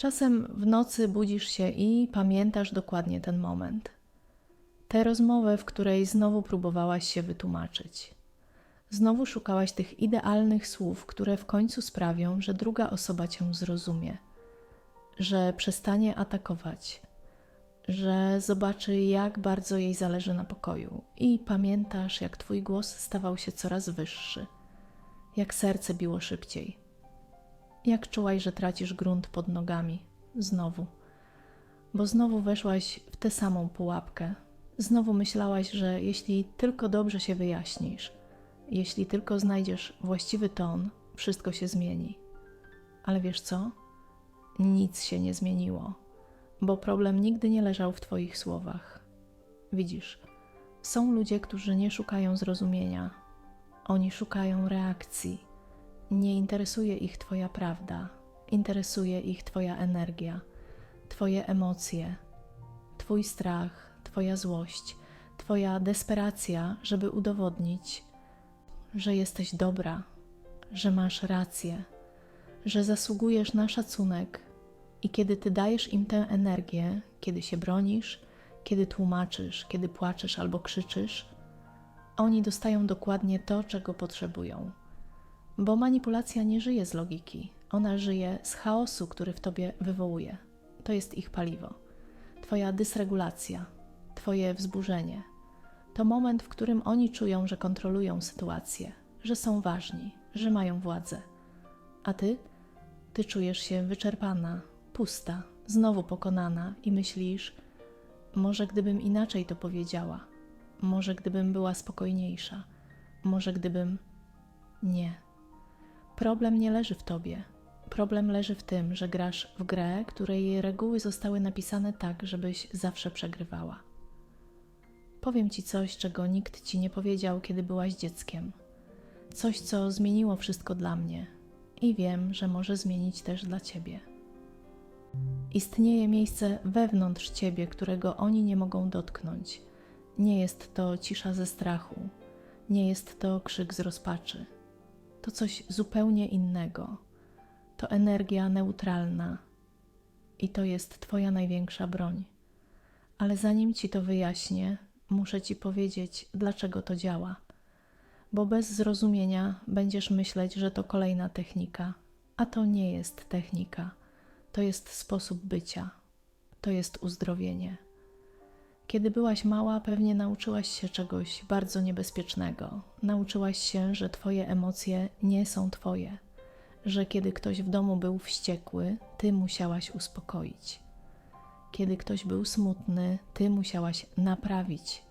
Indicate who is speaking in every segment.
Speaker 1: Czasem w nocy budzisz się i pamiętasz dokładnie ten moment. Tę rozmowę, w której znowu próbowałaś się wytłumaczyć. Znowu szukałaś tych idealnych słów, które w końcu sprawią, że druga osoba cię zrozumie, że przestanie atakować, że zobaczy, jak bardzo jej zależy na pokoju, i pamiętasz, jak twój głos stawał się coraz wyższy, jak serce biło szybciej, jak czułaś, że tracisz grunt pod nogami, znowu, bo znowu weszłaś w tę samą pułapkę. Znowu myślałaś, że jeśli tylko dobrze się wyjaśnisz, jeśli tylko znajdziesz właściwy ton, wszystko się zmieni. Ale wiesz co? Nic się nie zmieniło, bo problem nigdy nie leżał w Twoich słowach. Widzisz, są ludzie, którzy nie szukają zrozumienia, oni szukają reakcji. Nie interesuje ich Twoja prawda, interesuje ich Twoja energia, Twoje emocje, Twój strach, Twoja złość, Twoja desperacja, żeby udowodnić, że jesteś dobra, że masz rację, że zasługujesz na szacunek i kiedy ty dajesz im tę energię, kiedy się bronisz, kiedy tłumaczysz, kiedy płaczesz albo krzyczysz, oni dostają dokładnie to, czego potrzebują. Bo manipulacja nie żyje z logiki, ona żyje z chaosu, który w tobie wywołuje. To jest ich paliwo. Twoja dysregulacja, Twoje wzburzenie. To moment, w którym oni czują, że kontrolują sytuację, że są ważni, że mają władzę. A ty? Ty czujesz się wyczerpana, pusta, znowu pokonana i myślisz: Może gdybym inaczej to powiedziała, może gdybym była spokojniejsza, może gdybym. Nie. Problem nie leży w tobie. Problem leży w tym, że grasz w grę, której reguły zostały napisane tak, żebyś zawsze przegrywała. Powiem ci coś, czego nikt ci nie powiedział, kiedy byłaś dzieckiem. Coś, co zmieniło wszystko dla mnie i wiem, że może zmienić też dla ciebie. Istnieje miejsce wewnątrz ciebie, którego oni nie mogą dotknąć. Nie jest to cisza ze strachu, nie jest to krzyk z rozpaczy. To coś zupełnie innego. To energia neutralna i to jest Twoja największa broń. Ale zanim Ci to wyjaśnię, muszę Ci powiedzieć, dlaczego to działa. Bo bez zrozumienia będziesz myśleć, że to kolejna technika, a to nie jest technika. To jest sposób bycia, to jest uzdrowienie. Kiedy byłaś mała, pewnie nauczyłaś się czegoś bardzo niebezpiecznego. Nauczyłaś się, że Twoje emocje nie są Twoje, że kiedy ktoś w domu był wściekły, Ty musiałaś uspokoić. Kiedy ktoś był smutny, Ty musiałaś naprawić.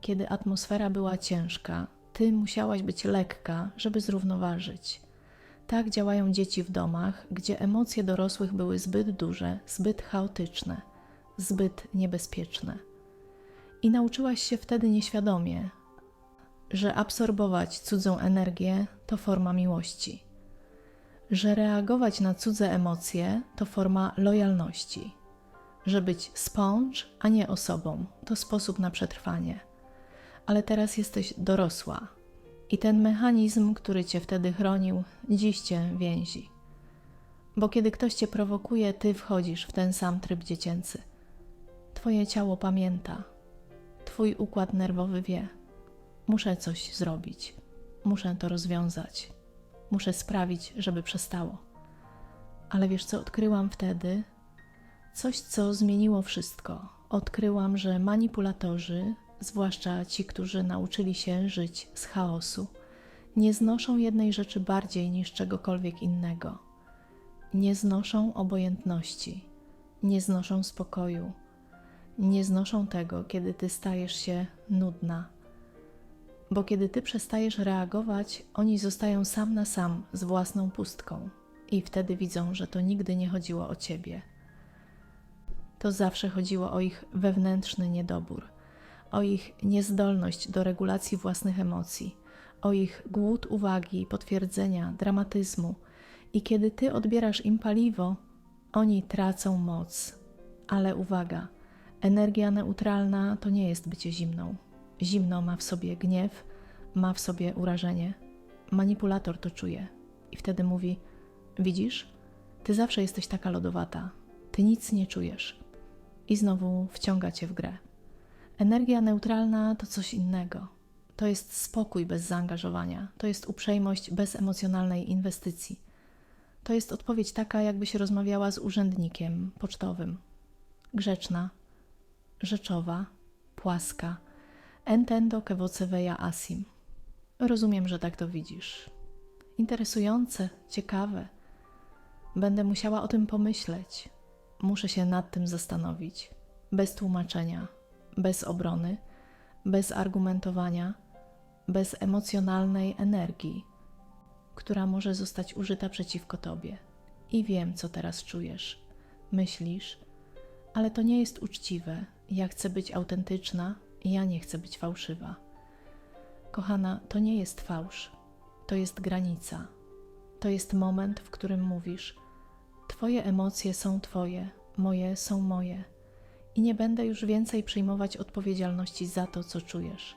Speaker 1: Kiedy atmosfera była ciężka, Ty musiałaś być lekka, żeby zrównoważyć. Tak działają dzieci w domach, gdzie emocje dorosłych były zbyt duże, zbyt chaotyczne, zbyt niebezpieczne. I nauczyłaś się wtedy nieświadomie, że absorbować cudzą energię to forma miłości, że reagować na cudze emocje to forma lojalności, że być sponge, a nie osobą to sposób na przetrwanie. Ale teraz jesteś dorosła i ten mechanizm, który cię wtedy chronił, dziś cię więzi. Bo kiedy ktoś cię prowokuje, ty wchodzisz w ten sam tryb dziecięcy. Twoje ciało pamięta, twój układ nerwowy wie: muszę coś zrobić, muszę to rozwiązać, muszę sprawić, żeby przestało. Ale wiesz, co odkryłam wtedy? Coś, co zmieniło wszystko. Odkryłam, że manipulatorzy zwłaszcza ci, którzy nauczyli się żyć z chaosu, nie znoszą jednej rzeczy bardziej niż czegokolwiek innego. Nie znoszą obojętności, nie znoszą spokoju, nie znoszą tego, kiedy ty stajesz się nudna. Bo kiedy ty przestajesz reagować, oni zostają sam na sam z własną pustką i wtedy widzą, że to nigdy nie chodziło o ciebie. To zawsze chodziło o ich wewnętrzny niedobór o ich niezdolność do regulacji własnych emocji, o ich głód uwagi, potwierdzenia, dramatyzmu. I kiedy ty odbierasz im paliwo, oni tracą moc. Ale uwaga, energia neutralna to nie jest bycie zimną. Zimno ma w sobie gniew, ma w sobie urażenie. Manipulator to czuje i wtedy mówi: Widzisz, Ty zawsze jesteś taka lodowata. Ty nic nie czujesz. I znowu wciąga cię w grę. Energia neutralna to coś innego. To jest spokój bez zaangażowania. To jest uprzejmość bez emocjonalnej inwestycji. To jest odpowiedź taka, jakbyś rozmawiała z urzędnikiem pocztowym. Grzeczna, rzeczowa, płaska. Entendo che voce veia asim. Rozumiem, że tak to widzisz. Interesujące, ciekawe. Będę musiała o tym pomyśleć. Muszę się nad tym zastanowić. Bez tłumaczenia, bez obrony, bez argumentowania, bez emocjonalnej energii, która może zostać użyta przeciwko tobie. I wiem, co teraz czujesz. Myślisz, ale to nie jest uczciwe. Ja chcę być autentyczna, ja nie chcę być fałszywa. Kochana, to nie jest fałsz, to jest granica. To jest moment, w którym mówisz: Twoje emocje są Twoje, moje są moje, i nie będę już więcej przyjmować odpowiedzialności za to, co czujesz.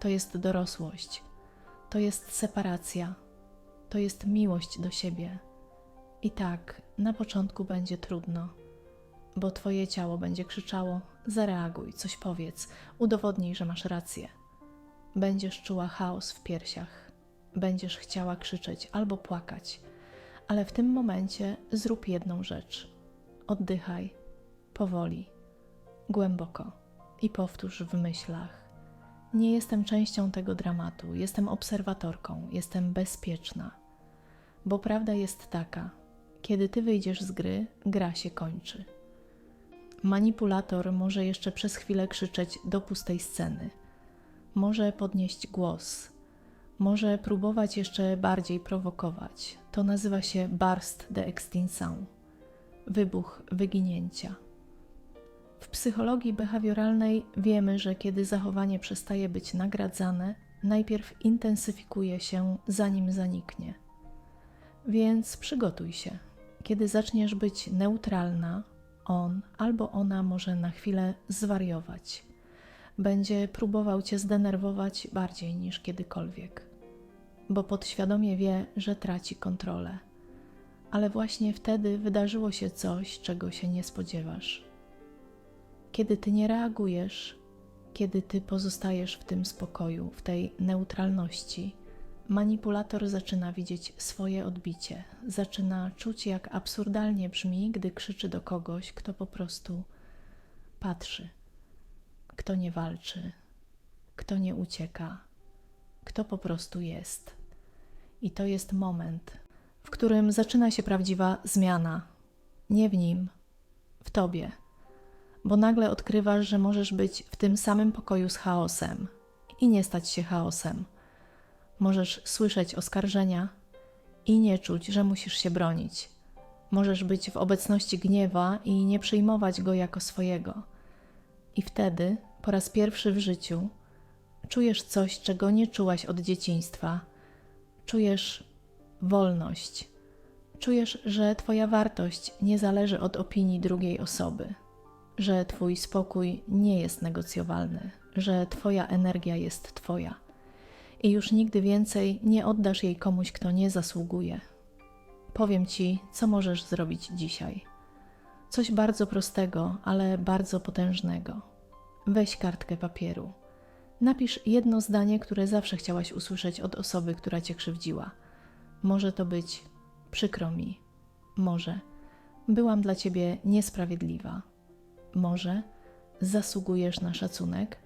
Speaker 1: To jest dorosłość, to jest separacja, to jest miłość do siebie. I tak, na początku będzie trudno, bo Twoje ciało będzie krzyczało: zareaguj, coś powiedz, udowodnij, że masz rację. Będziesz czuła chaos w piersiach, będziesz chciała krzyczeć albo płakać, ale w tym momencie zrób jedną rzecz: oddychaj. Powoli, głęboko. I powtórz w myślach. Nie jestem częścią tego dramatu, jestem obserwatorką, jestem bezpieczna. Bo prawda jest taka: kiedy ty wyjdziesz z gry, gra się kończy. Manipulator może jeszcze przez chwilę krzyczeć do pustej sceny, może podnieść głos, może próbować jeszcze bardziej prowokować. To nazywa się burst de extinção wybuch wyginięcia. W psychologii behawioralnej wiemy, że kiedy zachowanie przestaje być nagradzane, najpierw intensyfikuje się, zanim zaniknie. Więc przygotuj się. Kiedy zaczniesz być neutralna, on albo ona może na chwilę zwariować. Będzie próbował cię zdenerwować bardziej niż kiedykolwiek, bo podświadomie wie, że traci kontrolę. Ale właśnie wtedy wydarzyło się coś, czego się nie spodziewasz. Kiedy ty nie reagujesz, kiedy ty pozostajesz w tym spokoju, w tej neutralności, manipulator zaczyna widzieć swoje odbicie, zaczyna czuć, jak absurdalnie brzmi, gdy krzyczy do kogoś, kto po prostu patrzy, kto nie walczy, kto nie ucieka, kto po prostu jest. I to jest moment, w którym zaczyna się prawdziwa zmiana. Nie w nim, w tobie, bo nagle odkrywasz, że możesz być w tym samym pokoju z chaosem i nie stać się chaosem Możesz słyszeć oskarżenia i nie czuć, że musisz się bronić. Możesz być w obecności gniewa i nie przyjmować go jako swojego. I wtedy, po raz pierwszy w życiu, czujesz coś, czego nie czułaś od dzieciństwa. Czujesz wolność. Czujesz, że Twoja wartość nie zależy od opinii drugiej osoby, że Twój spokój nie jest negocjowalny, że Twoja energia jest Twoja i już nigdy więcej nie oddasz jej komuś, kto nie zasługuje. Powiem ci, co możesz zrobić dzisiaj. Coś bardzo prostego, ale bardzo potężnego. Weź kartkę papieru. Napisz jedno zdanie, które zawsze chciałaś usłyszeć od osoby, która cię krzywdziła. Może to być przykro mi. Może byłam dla ciebie niesprawiedliwa. Może zasługujesz na szacunek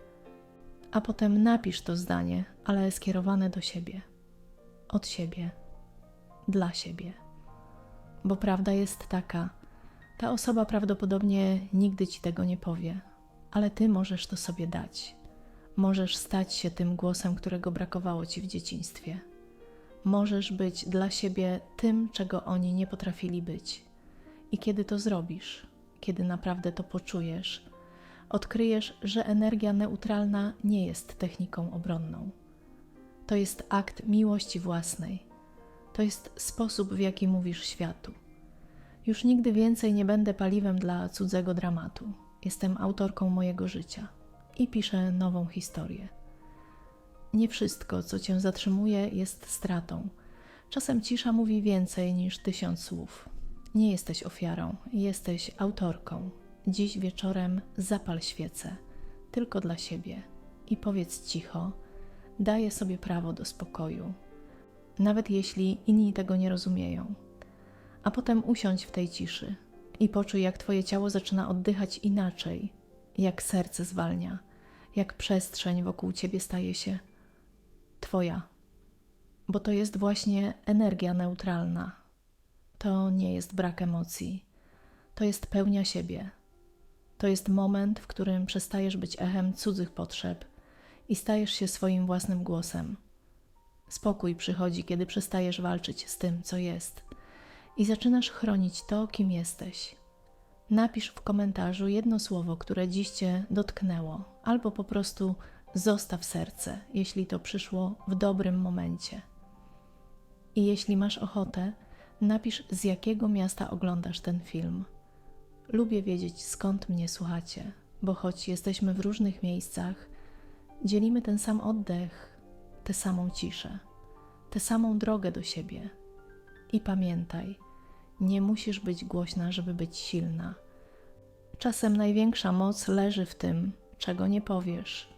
Speaker 1: a potem napisz to zdanie, ale skierowane do siebie, od siebie, dla siebie. Bo prawda jest taka, ta osoba prawdopodobnie nigdy ci tego nie powie, ale ty możesz to sobie dać. Możesz stać się tym głosem, którego brakowało ci w dzieciństwie. Możesz być dla siebie tym, czego oni nie potrafili być. I kiedy to zrobisz, kiedy naprawdę to poczujesz, odkryjesz, że energia neutralna nie jest techniką obronną. To jest akt miłości własnej. To jest sposób, w jaki mówisz światu. Już nigdy więcej nie będę paliwem dla cudzego dramatu. Jestem autorką mojego życia i piszę nową historię. Nie wszystko, co cię zatrzymuje, jest stratą. Czasem cisza mówi więcej niż tysiąc słów. Nie jesteś ofiarą, jesteś autorką. Dziś wieczorem zapal świecę, tylko dla siebie i powiedz cicho: Daję sobie prawo do spokoju, nawet jeśli inni tego nie rozumieją. A potem usiądź w tej ciszy i poczuj, jak Twoje ciało zaczyna oddychać inaczej, jak serce zwalnia, jak przestrzeń wokół Ciebie staje się Twoja, bo to jest właśnie energia neutralna. To nie jest brak emocji, to jest pełnia siebie. To jest moment, w którym przestajesz być echem cudzych potrzeb i stajesz się swoim własnym głosem. Spokój przychodzi, kiedy przestajesz walczyć z tym, co jest i zaczynasz chronić to, kim jesteś. Napisz w komentarzu jedno słowo, które dziś Cię dotknęło, albo po prostu zostaw serce, jeśli to przyszło w dobrym momencie. I jeśli masz ochotę, napisz z jakiego miasta oglądasz ten film. Lubię wiedzieć, skąd mnie słuchacie, bo choć jesteśmy w różnych miejscach, dzielimy ten sam oddech, tę samą ciszę, tę samą drogę do siebie. I pamiętaj, nie musisz być głośna, żeby być silna. Czasem największa moc leży w tym, czego nie powiesz,